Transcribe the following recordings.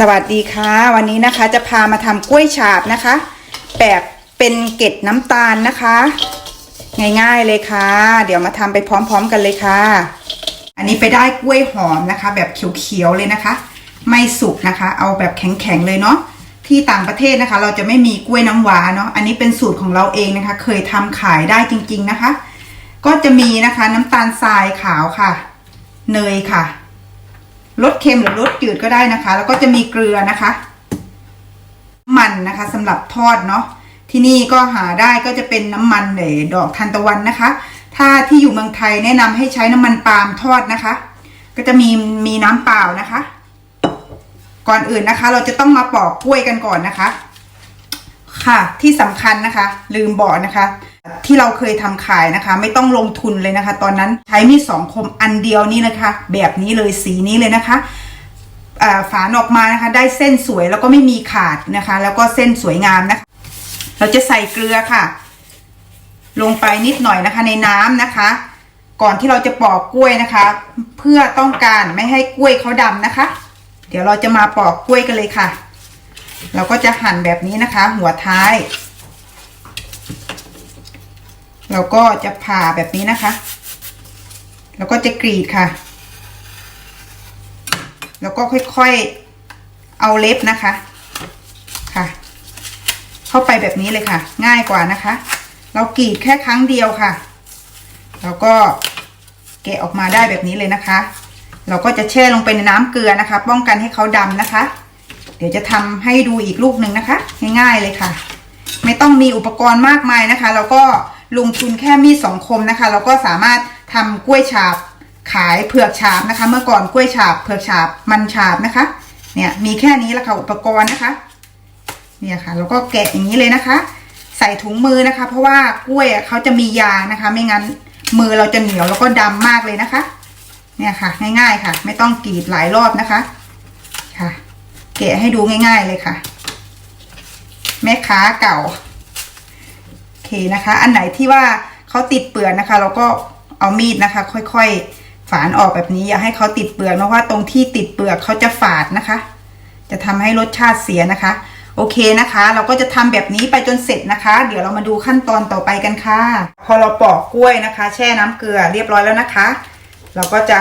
สวัสดีค่ะ วันนี้นะคะจะพามาทำกล้วยฉาบนะคะ แบบเป็นเกล็ดน้ำตาลนะคะ ง่ายๆเลยค่ะ เดี๋ยวมาทำไปพร้อมๆกันเลยค่ะ อันนี้ไปได้กล้วยหอมนะคะ แบบเขียวๆเลยนะคะ ไม่สุกนะคะ เอาแบบแข็งๆเลยเนาะที่ต่างประเทศนะคะ เราจะไม่มีกล้วยน้ำว้าเนาะอันนี้เป็นสูตรของเราเองนะคะ เคยทำขายได้จริง ๆนะคะ ก็จะมีนะคะน้ำตาลทรายขาวค่ะ เนยค่ะ รสเค็มหรือรสจืดก็ได้นะคะ แล้วก็จะมีเกลือนะคะ มันนะคะสำหรับทอดเนาะที่นี่ก็หาได้ก็จะเป็นน้ำมันเดดอกทานตะวันนะคะ ถ้าที่อยู่เมืองไทยแนะนำให้ใช้น้ำมันปาล์มทอดนะคะ ก็จะมีมีน้ำเปล่านะคะ ก่อนอื่นนะคะ เราจะต้องมาปอกกล้วยกันก่อนนะคะ ค่ะที่สำคัญนะคะ ลืมบอกนะคะ ที่เราเคยทำขายนะคะ ไม่ต้องลงทุนเลยนะคะ ตอนนั้นใช้มีดสองคมอันเดียวนี่นะคะ แบบนี้เลยสีนี้เลยนะคะฝานออกมานะคะ ได้เส้นสวยแล้วก็ไม่มีขาดนะคะ แล้วก็เส้นสวยงามนะคะ เราจะใส่เกลือค่ะ ลงไปนิดหน่อยนะคะในน้ำนะคะ ก่อนที่เราจะปอกกล้วยนะคะ เพื่อต้องการไม่ให้กล้วยเขาดำนะคะ เดี๋ยวเราจะมาปอกกล้วยกันเลยค่ะ เราก็จะหั่นแบบนี้นะคะ หัวท้าย เราก็จะผ่าแบบนี้นะคะ แล้วก็จะกรีดค่ะ แล้วก็ค่อยๆเอาเล็บนะคะค่ะ เข้าไปแบบนี้เลยค่ะ ง่ายกว่านะคะ เรากรีดแค่ครั้งเดียวค่ะ แล้วก็แกะออกมาได้แบบนี้เลยนะคะ เราก็จะแช่ลงไปในน้ำเกลือนะคะ ป้องกันให้เขาดำนะคะ เดี๋ยวจะทำให้ดูอีกลูกหนึ่งนะคะ ง่ายๆเลยค่ะ ไม่ต้องมีอุปกรณ์มากมายนะคะ แล้วก็ ลงทุนแค่มีดสองคมนะคะ เราก็สามารถทำกล้วยฉาบขายเผือกฉาบนะคะ เมื่อก่อนกล้วยฉาบเผือกฉาบมันฉาบนะคะ เนี่ยมีแค่นี้แหละค่ะอุปกรณ์นะคะ เนี่ยค่ะแล้วก็แกะอย่างนี้เลยนะคะ ใส่ถุงมือนะคะ เพราะว่ากล้วยเขาจะมียางนะคะ ไม่งั้นมือเราจะเหนียวแล้วก็ดำมากเลยนะคะ เนี่ยค่ะ ง่ายๆค่ะ ไม่ต้องกรีดหลายรอบนะคะค่ะ แกะให้ดูง่าย ๆเลยค่ะ แม่ค้าเก่า เคนะคะ อันไหนที่ว่าเขาติดเปลือกนะคะ เราก็เอามีดนะคะ ค่อยๆ ฝานออกแบบนี้ อย่าให้เขาติดเปลือกเพราะว่าตรงที่ติดเปลือกเขาจะฝาดนะคะ จะทำให้รสชาติเสียนะคะ โอเคนะคะ เราก็จะทำแบบนี้ไปจนเสร็จนะคะ เดี๋ยวเรามาดูขั้นตอนต่อไปกันค่ะ พอเราปอกกล้วยนะคะ แช่น้ำเกลือเรียบร้อยแล้วนะคะ เราก็จะ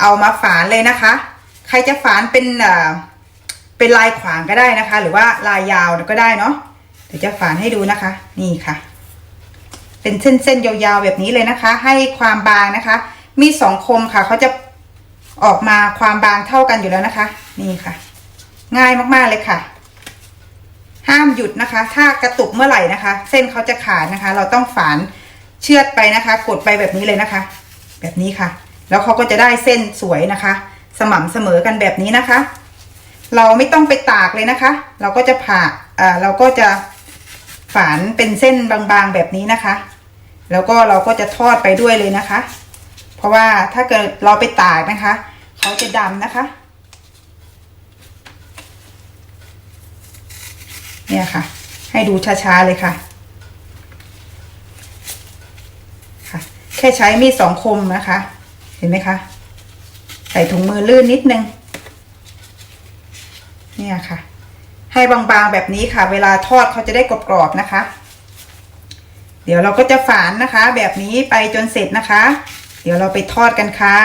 เอามาฝานเลยนะคะ ใครจะฝานเป็นเป็นลายขวางก็ได้นะคะ หรือว่าลายยาวก็ได้เนาะ เดี๋ยวจะฝานให้ดูนะคะ นี่ค่ะ เป็นเส้นๆยาวๆแบบนี้เลยนะคะ ให้ความบางนะคะ มีสองคมค่ะเขาจะออกมาความบางเท่ากันอยู่แล้วนะคะ นี่ค่ะ ง่ายมากๆเลยค่ะ ห้ามหยุดนะคะ ถ้ากระตุกเมื่อไหร่นะคะ เส้นเขาจะขาดนะคะ เราต้องฝานเชือดไปนะคะ กดไปแบบนี้เลยนะคะ แบบนี้ค่ะ แล้วเขาก็จะได้เส้นสวยนะคะ สม่ำเสมอกันแบบนี้นะคะ เราไม่ต้องไปตากเลยนะคะ เราก็จะผ่าอ่าเราก็จะ ฝานเป็นเส้นบางๆแบบนี้นะคะ แล้วก็เราก็จะทอดไปด้วยเลยนะคะ เพราะว่าถ้าเกิดเราไปตากนะคะเขาจะดำนะคะ เนี่ยค่ะ ให้ดูช้าๆเลยค่ะค่ะ แค่ใช้มีดสองคมนะคะ เห็นไหมคะ ใส่ถุงมือลื่นนิดนึง เนี่ยค่ะ ให้บางๆแบบนี้ค่ะ เวลาทอดเขาจะได้กรอบๆนะคะ เดี๋ยวเราก็จะฝานนะคะ แบบนี้ไปจนเสร็จนะคะ เดี๋ยวเราไปทอดกันค่ะ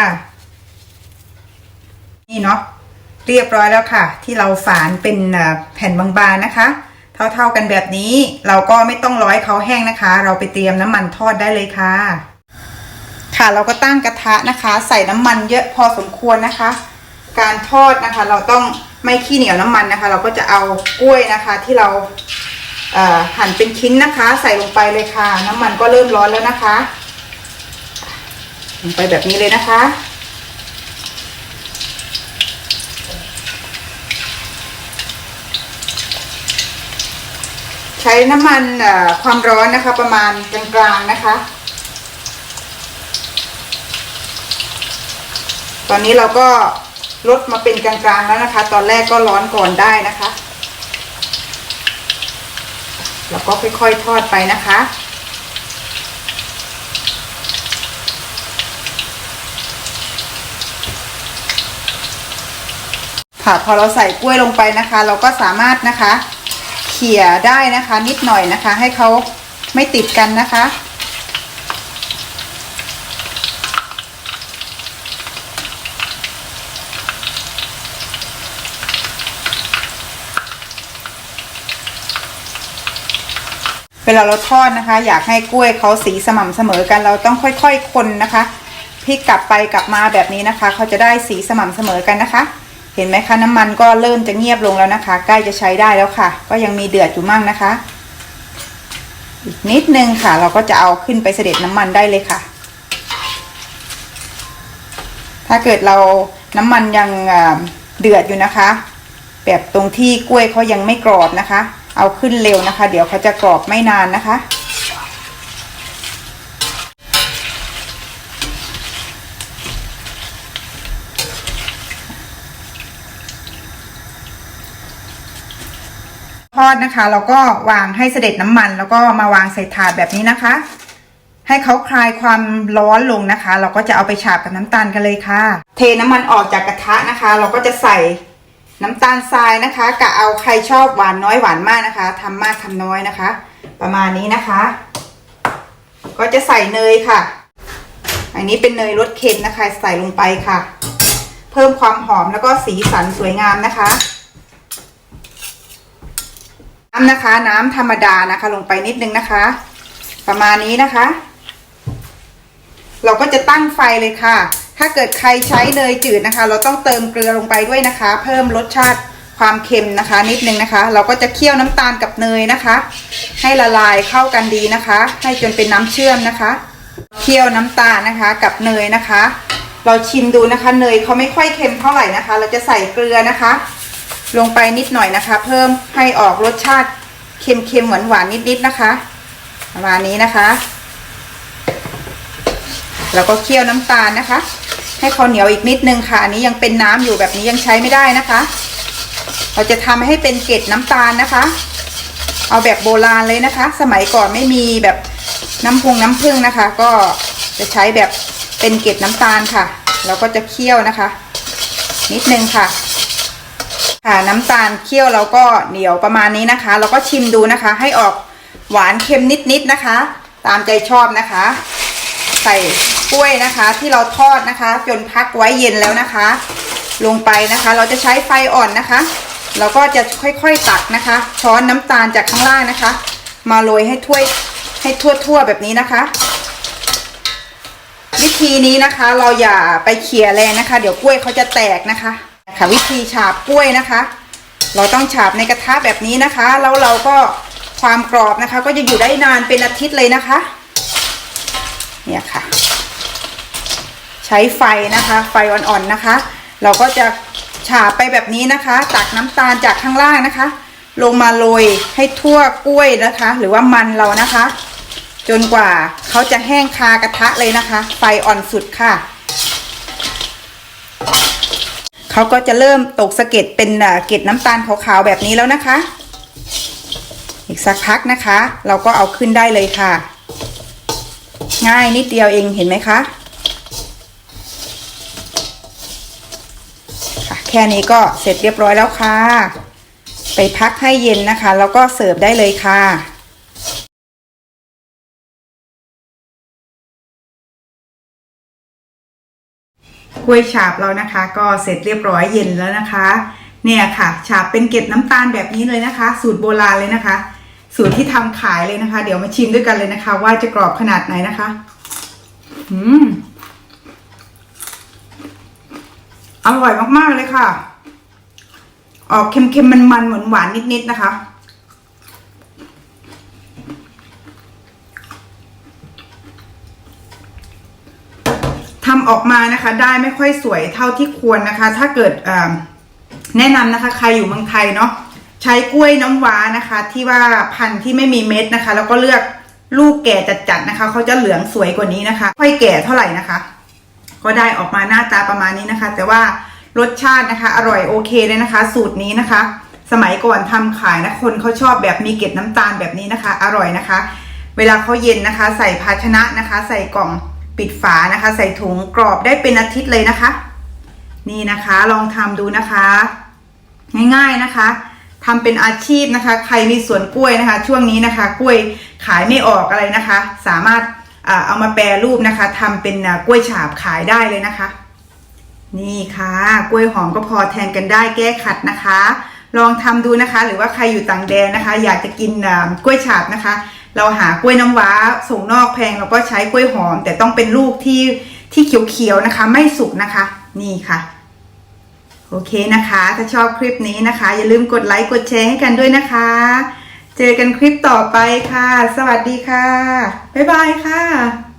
นี่เนาะเรียบร้อยแล้วค่ะ ที่เราฝานเป็นแผ่นบางๆนะคะ เท่าๆกันแบบนี้เราก็ไม่ต้องร้อยเขาแห้งนะคะ เราไปเตรียมน้ำมันทอดได้เลยค่ะ ค่ะเราก็ตั้งกระทะนะคะ ใส่น้ำมันเยอะพอสมควรนะคะ การทอดนะคะ เราต้อง ไม่ขี้เหนียวน้ำมันนะคะ เราก็จะเอากล้วยนะคะ ที่เราหั่นเป็นชิ้นนะคะ ใส่ลงไปเลยค่ะ น้ำมันก็เริ่มร้อนแล้วนะคะ ลงไปแบบนี้เลยนะคะ ใช้น้ำมันความร้อนนะคะ ประมาณกลางๆนะคะตอนนี้เราก็ ลดมาเป็นกลางๆแล้วนะคะ ตอนแรกก็ร้อนก่อนได้นะคะ แล้วก็ค่อยๆทอดไปนะคะค่ะพอเราใส่กล้วยลงไปนะคะ เราก็สามารถนะคะ เขี่ยได้นะคะนิดหน่อยนะคะ ให้เขาไม่ติดกันนะคะ ลาเราทอดนะคะ อยากให้กล้วยเขาสีสม่ำเสมอกันเราต้องค่อยๆคนนะคะพลิกกลับไปกลับมาแบบนี้นะคะ เขาจะได้สีสม่ำเสมอกันนะคะ เห็นไหมคะน้ำมันก็เริ่มจะเงียบลงแล้วนะคะ ใกล้จะใช้ได้แล้วค่ะ ก็ยังมีเดือดอยู่มั่งนะคะ อีกนิดนึงค่ะ เราก็จะเอาขึ้นไปเสด็จน้ำมันได้เลยค่ะ ถ้าเกิดเราน้ำมันยังเดือดอยู่นะคะ แบบตรงที่กล้วยเขายังไม่กรอบนะคะ เอาขึ้นเร็วนะคะ เดี๋ยวเขาจะกรอบไม่นานนะคะ ทอดนะคะ เราก็วางให้เสด็จน้ำมัน แล้วก็มาวางใส่ถาดแบบนี้นะคะ ให้เขาคลายความร้อนลงนะคะ เราก็จะเอาไปฉาบกับน้ำตาลกันเลยค่ะ เทน้ำมันออกจากกระทะนะคะ เราก็จะใส่ น้ำตาลทรายนะคะกะเอาใครชอบหวานน้อยหวานมากนะคะทำมากทำน้อยนะคะ ประมาณนี้นะคะ ก็จะใส่เนยค่ะ อันนี้เป็นเนยรสเค็มนะคะ ใส่ลงไปค่ะ เพิ่มความหอมแล้วก็สีสันสวยงามนะคะน้ำนะคะ น้ำธรรมดานะคะ ลงไปนิดนึงนะคะ ประมาณนี้นะคะ เราก็จะตั้งไฟเลยค่ะ ถ้าเกิดใครใช้เนยจืดนะคะ เราต้องเติมเกลือลงไปด้วยนะคะ เพิ่มรสชาติความเค็มนะคะ นิดนึงนะคะ เราก็จะเคี่ยวน้ำตาลกับเนยนะคะ ให้ละลายเข้ากันดีนะคะ ให้จนเป็นน้ำเชื่อมนะคะ เคี่ยวน้ำตาลนะคะกับเนยนะคะ เราชิมดูนะคะ เนยเขาไม่ค่อยเค็มเท่าไหร่นะคะ เราจะใส่เกลือนะคะ ลงไปนิดหน่อยนะคะ เพิ่มให้ออกรสชาติเค็มๆหวานๆนิดๆนะคะประมาณนี้นะคะ แล้วก็เคี่ยวน้ำตาลนะคะ ให้เขาเหนียวอีกนิดนึงค่ะ อันนี้ยังเป็นน้ำอยู่แบบนี้ยังใช้ไม่ได้นะคะ เราจะทำให้เป็นเกล็ดน้ำตาลนะคะ เอาแบบโบราณเลยนะคะ สมัยก่อนไม่มีแบบน้ำพุงน้ำผึ้งนะคะ ก็จะใช้แบบเป็นเกล็ดน้ำตาลค่ะ เราก็จะเคี่ยวนะคะ นิดนึงค่ะค่ะน้ำตาลเคี่ยวเราก็เหนียวประมาณนี้นะคะ เราก็ชิมดูนะคะ ให้ออกหวานเค็มนิดๆนะคะ ตามใจชอบนะคะ ใส่ กล้วยนะคะ ที่เราทอดนะคะ จนพักไว้เย็นแล้วนะคะ ลงไปนะคะ เราจะใช้ไฟอ่อนนะคะ เราก็จะค่อยๆตักนะคะ ช้อนน้ำตาลจากข้างล่างนะคะ มาโรยให้ถ้วยให้ทั่วๆแบบนี้นะคะ วิธีนี้นะคะ เราอย่าไปเขี่ยแรงนะคะ เดี๋ยวกล้วยเขาจะแตกนะคะค่ะวิธีฉาบกล้วยนะคะ เราต้องฉาบในกระทะแบบนี้นะคะแล้วเราก็ความกรอบนะคะ ก็จะอยู่ได้นานเป็นอาทิตย์เลยนะคะ เนี่ยค่ะ ช้ไฟนะคะ ไฟอ่อนๆนะคะ เราก็จะฉาบไปแบบนี้นะคะ ตักน้ำตาลจากข้างล่างนะคะ ลงมาโรยให้ทั่วกล้วยนะคะ หรือว่ามันเรานะคะ จนกว่าเขาจะแห้งคากระทะเลยนะคะ ไฟอ่อนสุดค่ะเขาก็จะเริ่มตกสะเก็ดเป็นเกล็ดน้ำตาลขาวๆแบบนี้แล้วนะคะ อีกสักพักนะคะ เราก็เอาขึ้นได้เลยค่ะ ง่ายนิดเดียวเองเห็นไหมคะค่ะ แค่นี้ก็เสร็จเรียบร้อยแล้วค่ะ ไปพักให้เย็นนะคะ แล้วก็เสิร์ฟได้เลยค่ะกล้วยฉาบเรานะคะ ก็เสร็จเรียบร้อยเย็นแล้วนะคะ เนี่ยค่ะ ฉาบเป็นเกล็ดน้ำตาลแบบนี้เลยนะคะ สูตรโบราณเลยนะคะ สูตรที่ทำขายเลยนะคะ เดี๋ยวมาชิมด้วยกันเลยนะคะ ว่าจะกรอบขนาดไหนนะคะ อืม อร่อยมากๆเลยค่ะ ออกเค็มๆมันๆเหมือนหวานนิดๆนะคะ ทำออกมานะคะ ได้ไม่ค่อยสวยเท่าที่ควรนะคะ ถ้าเกิดแนะนำนะคะ ใครอยู่เมืองไทยเนาะใช้กล้วยน้ำว้านะคะ ที่ว่าพันธุ์ที่ไม่มีเม็ดนะคะ แล้วก็เลือกลูกแก่จัดๆนะคะ เขาจะเหลืองสวยกว่านี้นะคะ ค่อยแก่เท่าไหร่นะคะ ก็ได้ออกมาหน้าตาประมาณนี้นะคะ แต่ว่ารสชาตินะคะ อร่อยโอเคเลยนะคะ สูตรนี้นะคะ สมัยก่อนทำขายนะคนเขาชอบแบบมีเกล็ดน้ำตาลแบบนี้นะคะ อร่อยนะคะ เวลาเขาเย็นนะคะ ใส่ภาชนะนะคะ ใส่กล่องปิดฝานะคะ ใส่ถุงกรอบได้เป็นอาทิตย์เลยนะคะ นี่นะคะลองทำดูนะคะ ง่ายๆนะคะทำเป็นอาชีพนะคะ ใครมีสวนกล้วยนะคะ ช่วงนี้นะคะ กล้วยขายไม่ออกอะไรนะคะ สามารถ เอามาแปรรูปนะคะทำเป็นกล้วยฉาบขายได้เลยนะคะ นี่ค่ะ กล้วยหอมก็พอแทนกันได้แก้ขัดนะคะ ลองทำดูนะคะ หรือว่าใครอยู่ต่างแดนนะคะ อยากจะกินกล้วยฉาบนะคะ เราหากล้วยน้ำว้าส่งนอกแพงเราก็ใช้กล้วยหอม แต่ต้องเป็นลูกที่ที่เขียวๆนะคะ ไม่สุกนะคะ นี่ค่ะโอเคนะคะ ถ้าชอบคลิปนี้นะคะ อย่าลืมกดไลค์ กดแชร์ให้กันด้วยนะคะ เจอกันคลิปต่อไปค่ะ สวัสดีค่ะ บ๊ายบายค่ะ